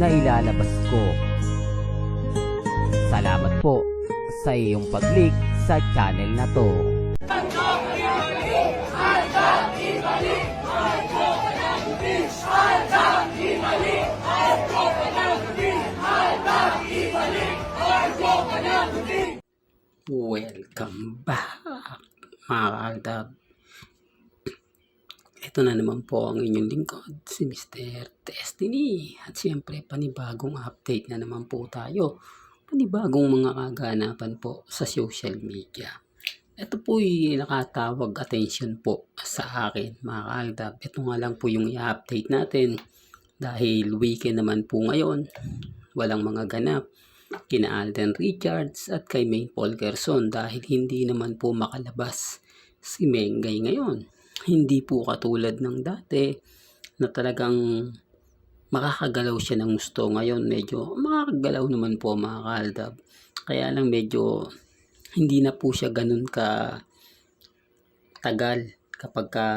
na ilalabas ko. Salamat po sa iyong pag-click sa channel na to. Welcome back mga kaaldab. Ito na naman po ang inyong lingkod, si Mr. Destiny. At siyempre, panibagong update na naman po tayo. Panibagong mga kaganapan po sa social media. Ito po nakatawag attention po sa akin mga kaaldab. Ito nga lang po yung i-update natin. Dahil weekend naman po ngayon, walang mga ganap kina Alden Richards at kay May Polgerson dahil hindi naman po makalabas si Mengay ngayon. Hindi po katulad ng dati na talagang makakagalaw siya ng gusto. Ngayon medyo makakagalaw naman po mga kaldab. Kaya lang medyo hindi na po siya ganun ka tagal kapag ka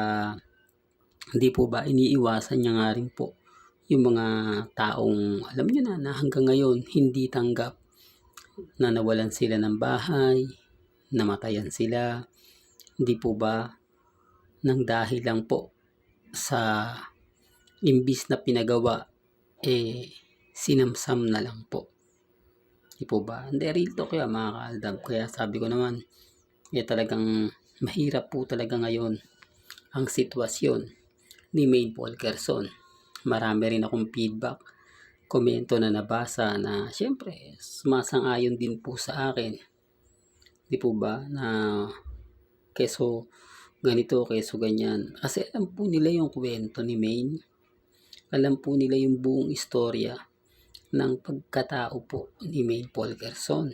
hindi po ba iniiwasan niya nga rin po yung mga taong alam niyo na na hanggang ngayon hindi tanggap na nawalan sila ng bahay, namatayan sila, hindi po ba nang dahil lang po sa imbis na pinagawa eh sinamsam na lang po. Hindi po ba? Hindi, real talk kaya mga kaaldab. Kaya sabi ko naman, eh talagang mahirap po talaga ngayon ang sitwasyon ni Maine Polkerson marami rin akong feedback, komento na nabasa na syempre sumasang-ayon din po sa akin. Di po ba na keso ganito, keso ganyan. Kasi alam po nila yung kwento ni Maine. Alam po nila yung buong istorya ng pagkatao po ni Maine Polgerson.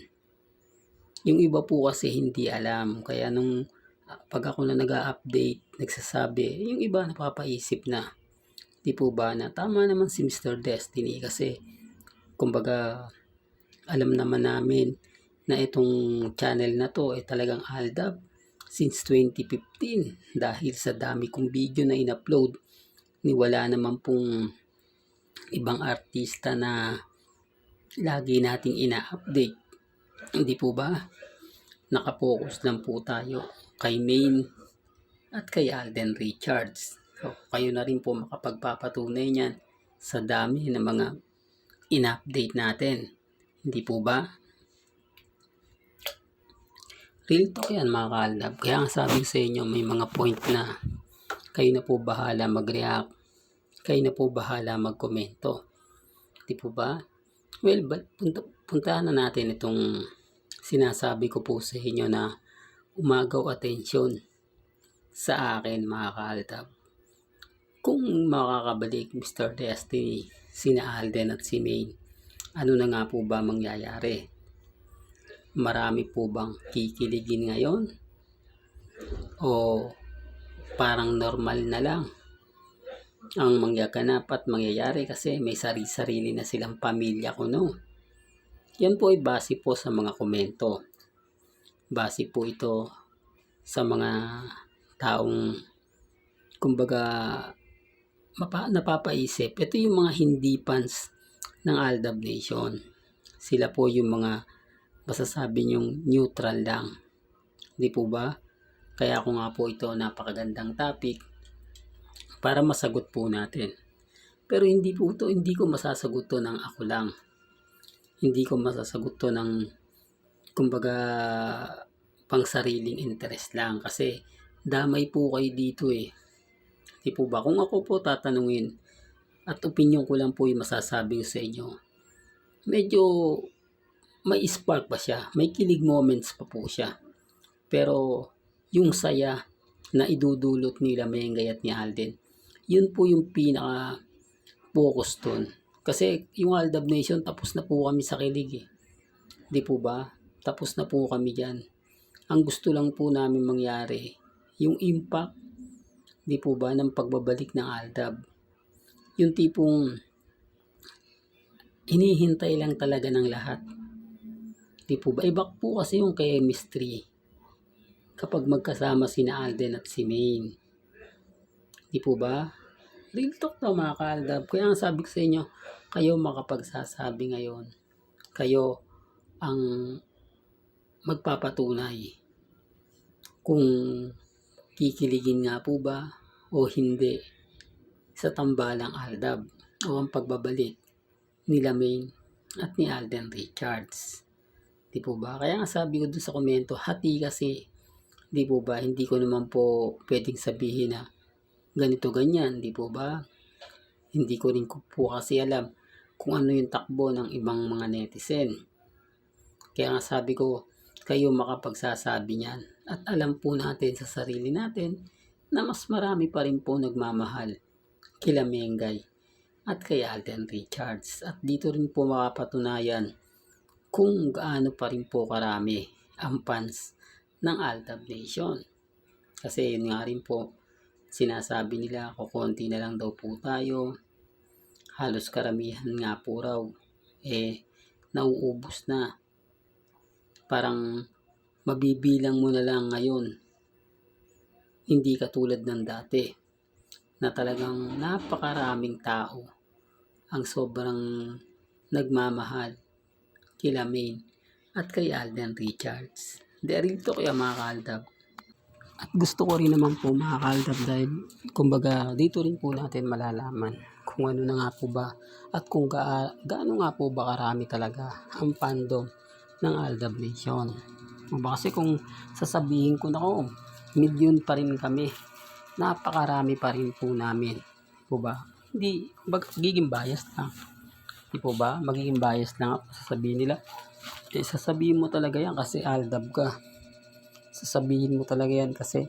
Yung iba po kasi hindi alam. Kaya nung pag ako na nag-update, nagsasabi, yung iba napapaisip na Di po ba na tama naman si Mr. Destiny kasi kumbaga alam naman namin na itong channel na to ay talagang aldab since 2015 dahil sa dami kong video na in-upload ni wala naman pong ibang artista na lagi nating ina-update. Hindi po ba? Nakapokus lang po tayo kay Main at kay Alden Richards. So, kayo na rin po makapagpapatunay niyan sa dami ng mga in-update natin. Hindi po ba? Real talk yan mga kalab. Kaya ang sabi sa inyo, may mga point na kayo na po bahala mag-react. Kayo na po bahala mag-komento. Hindi po ba? Well, punta, puntahan na natin itong sinasabi ko po sa inyo na umagaw atensyon sa akin mga kaaltab kung makakabalik Mr. Destiny, sina Alden at si Maine, ano na nga po ba mangyayari? Marami po bang kikiligin ngayon? O parang normal na lang ang mangyaganap at mangyayari kasi may sarili-sarili na silang pamilya ko no. Yan po ay base po sa mga komento. Base po ito sa mga taong kumbaga mapa, napapaisip, ito yung mga hindi fans ng Aldab Nation. Sila po yung mga masasabi nyong neutral lang. Di po ba? Kaya ako nga po ito napakagandang topic para masagot po natin. Pero hindi po ito, hindi ko masasagot to ng ako lang. Hindi ko masasagot to ng kumbaga pang sariling interest lang kasi damay po kayo dito eh Di po ba? Kung ako po tatanungin at opinion ko lang po yung masasabi ko sa inyo, medyo may spark pa siya. May kilig moments pa po siya. Pero yung saya na idudulot nila Mengay at ni Alden, yun po yung pinaka focus dun. Kasi yung Aldab Nation, tapos na po kami sa kilig eh. Di po ba? Tapos na po kami dyan. Ang gusto lang po namin mangyari, yung impact, di po ba, ng pagbabalik ng Aldab. Yung tipong hinihintay lang talaga ng lahat. Di po ba? Iba po kasi yung chemistry kapag magkasama sina Alden at si Maine. Di po ba? Real talk daw mga kaaldab. Kaya ang sabi ko sa inyo, kayo makapagsasabi ngayon. Kayo ang magpapatunay kung kikiligin nga po ba o hindi sa tambalang Aldab o ang pagbabalik nila Maine at ni Alden Richards. Di po ba? Kaya nga sabi ko dun sa komento, hati kasi. Di po ba? Hindi ko naman po pwedeng sabihin na ganito ganyan. Di po ba? Hindi ko rin po kasi alam kung ano yung takbo ng ibang mga netizen. Kaya nga sabi ko, kayo makapagsasabi niyan. At alam po natin sa sarili natin na mas marami pa rin po nagmamahal kila Mengay at kay Alden Richards. At dito rin po makapatunayan kung gaano pa rin po karami ang fans ng Aldab Nation. Kasi yun nga rin po, sinasabi nila kukunti na lang daw po tayo. Halos karamihan nga po raw, eh, nauubos na. Parang mabibilang mo na lang ngayon. Hindi katulad ng dati na talagang napakaraming tao ang sobrang nagmamahal kila Maine at kay Alden Richards. Dahil to kaya mga kaaldab. At gusto ko rin naman po mga kaaldab dahil kumbaga dito rin po natin malalaman kung ano na nga po ba at kung ga gaano nga po ba karami talaga ang fandom ng Aldab Nation. Kasi kung sasabihin ko na ko, milyon pa rin kami. Napakarami pa rin po namin. Po ba? Hindi, bag, magiging bias lang. Di po ba? Magiging bias lang ako sasabihin nila. Eh, sasabihin mo talaga yan kasi Aldab ka. Sasabihin mo talaga yan kasi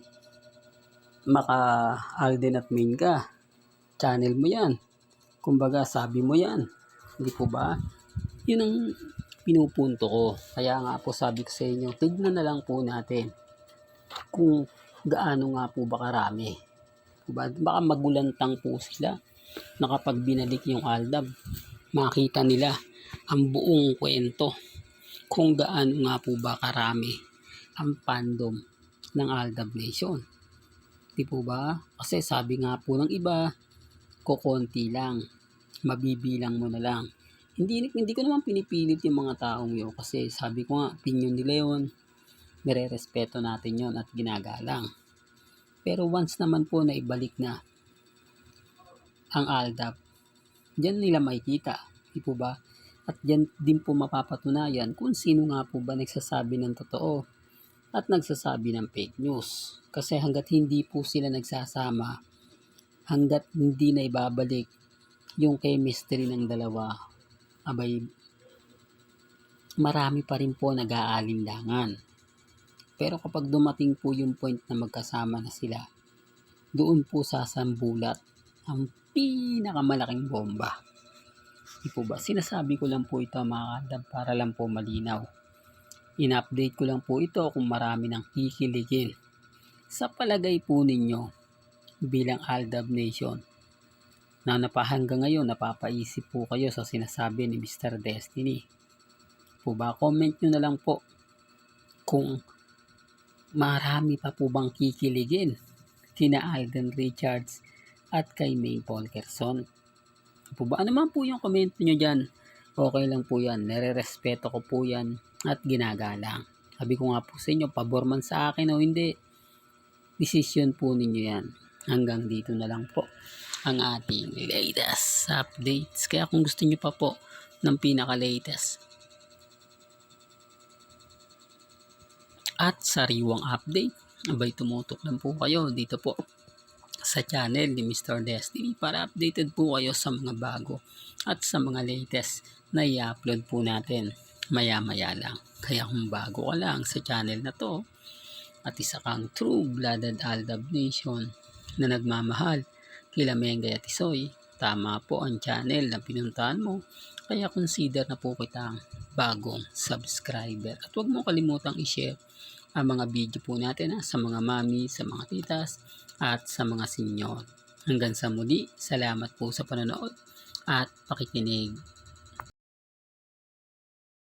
maka Alden at Main ka. Channel mo yan. Kumbaga, sabi mo yan. Hindi po ba? Yun ang pinupunto ko. Kaya nga po sabi ko sa inyo, tignan na lang po natin kung gaano nga po ba karami. Diba? Baka magulantang po sila na kapag binalik yung Aldab, makita nila ang buong kwento kung gaano nga po ba karami ang fandom ng Aldab Nation. Di po ba? Kasi sabi nga po ng iba, kukonti lang. Mabibilang mo na lang. Hindi, hindi ko naman pinipilit yung mga taong yun kasi sabi ko nga, opinion nila yun. Nire-respeto natin yon at ginagalang. Pero once naman po na ibalik na ang ALDAP, dyan nila makikita. Di po ba? At dyan din po mapapatunayan kung sino nga po ba nagsasabi ng totoo at nagsasabi ng fake news. Kasi hanggat hindi po sila nagsasama, hanggat hindi na ibabalik yung chemistry ng dalawa, abay, marami pa rin po nag-aalinlangan. Pero kapag dumating po yung point na magkasama na sila, doon po sasambulat ang pinakamalaking bomba. Di po ba? Sinasabi ko lang po ito mga kadab para lang po malinaw. In-update ko lang po ito kung marami nang kikiligin. Sa palagay po ninyo bilang Aldab Nation, na napahanggang ngayon napapaisip po kayo sa sinasabi ni Mr. Destiny. Po ba? Comment nyo na lang po kung marami pa po bang kikiligin kina Alden Richards at kay May Polkerson. Po ba? Ano man po yung comment nyo dyan? Okay lang po yan. Nare-respeto ko po yan at ginagalang. Sabi ko nga po sa inyo, pabor man sa akin o hindi, decision po ninyo yan. Hanggang dito na lang po ang ating latest updates. Kaya kung gusto nyo pa po ng pinaka-latest at sariwang update, abay tumutok lang po kayo dito po sa channel ni Mr. Destiny para updated po kayo sa mga bago at sa mga latest na i-upload po natin maya-maya lang. Kaya kung bago ka lang sa channel na to at isa kang true-blooded Aldab Nation na nagmamahal kila Mengay at Isoy, tama po ang channel na pinuntahan mo. Kaya consider na po kitang bagong subscriber. At huwag mo kalimutang i-share ang mga video po natin ha, sa mga mami, sa mga titas, at sa mga senyor. Hanggang sa muli, salamat po sa panonood at pakikinig.